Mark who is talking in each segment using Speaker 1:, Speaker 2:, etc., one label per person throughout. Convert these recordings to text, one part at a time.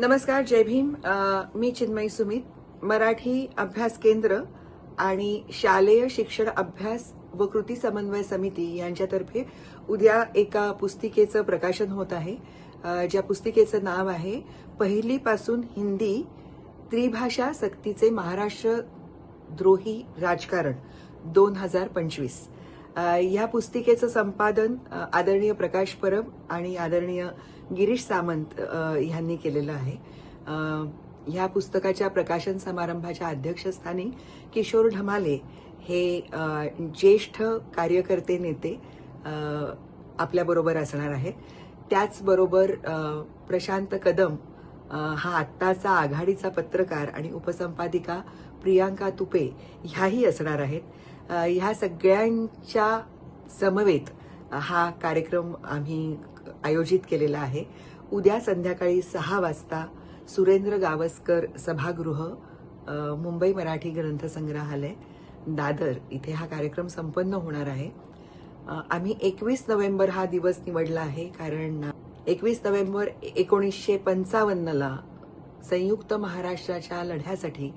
Speaker 1: नमस्कार जय भीम. मी चिन्मयी सुमित मराठी अभ्यास केंद्र आणि शालेय शिक्षण अभ्यास व कृती समन्वय समिती यांच्यातर्फे उद्या एका पुस्तिकेचं प्रकाशन होत आहे. ज्या पुस्तिकेचं नाव आहे पहिलीपासून हिंदी त्रिभाषा सक्तीचे महाराष्ट्र द्रोही राजकारण दोन हजार पंचवीस. या पुस्तिकेचं संपादन आदरणीय प्रकाश परब आणि आदरणीय गिरीश सामंत ह्यांनी यांनी केलेलं आहे. ह्या पुस्तकाच्या प्रकाशन समारंभाच्या अध्यक्षस्थानी किशोर ढमाले हे ज्येष्ठ कार्यकर्ते नेते आपल्याबरोबर असणार आहेत. त्याचबरोबर प्रशांत कदम हा आत्ताचा आघाडीचा पत्रकार आणि उपसंपादिका प्रियांका तुपे ह्याही असणार आहेत. ह्या सगळ्यांच्या समवेत हा कार्यक्रम आम्ही आयोजित केलेला आहे. उद्या संध्याकाळी सहा वाजता सुरेंद्र गावस्कर सभागृह मुंबई मराठी ग्रंथसंग्रहालय दादर इथे हा कार्यक्रम संपन्न होणार आहे. आम्ही एकवीस नोव्हेंबर हा दिवस निवडला आहे कारण एकवीस नोव्हेंबर एकोणीसशे पंचावन्नला संयुक्त महाराष्ट्राच्या लढ्यासाठी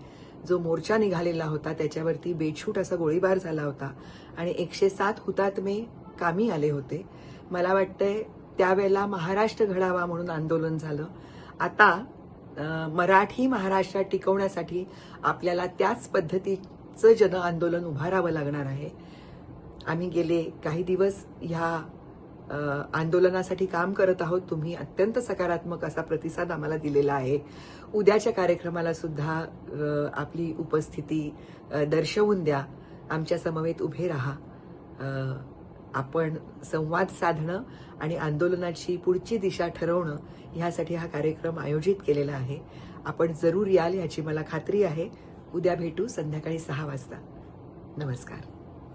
Speaker 1: जो मोर्चा निघालेला होता त्याच्यावरती बेछूट असा गोळीबार झाला होता. आणि एकशे सात हुतात्मे कामी आले होते. मला वाटतंय त्यावेळेला महाराष्ट्र घडावा म्हणून आंदोलन झालं. आता मराठी महाराष्ट्रात टिकवण्यासाठी आपल्याला त्याच पद्धतीचं जन आंदोलन उभारावं लागणार आहे. आम्ही गेले काही दिवस ह्या आंदोलनासाठी काम करत आहोत. तुम्ही अत्यंत सकारात्मक असा प्रतिसाद आम्हाला दिलेला आहे. उद्याच्या कार्यक्रमाला सुद्धा आपली उपस्थिती दर्शवून द्या. आमच्या समवेत उभे राहा. आपण संवाद साधणं आणि आंदोलनाची पुढची दिशा ठरवणं ह्यासाठी हा कार्यक्रम आयोजित केलेला आहे. आपण जरूर याल याची मला खात्री आहे. उद्या भेटू संध्याकाळी सहा वाजता. नमस्कार.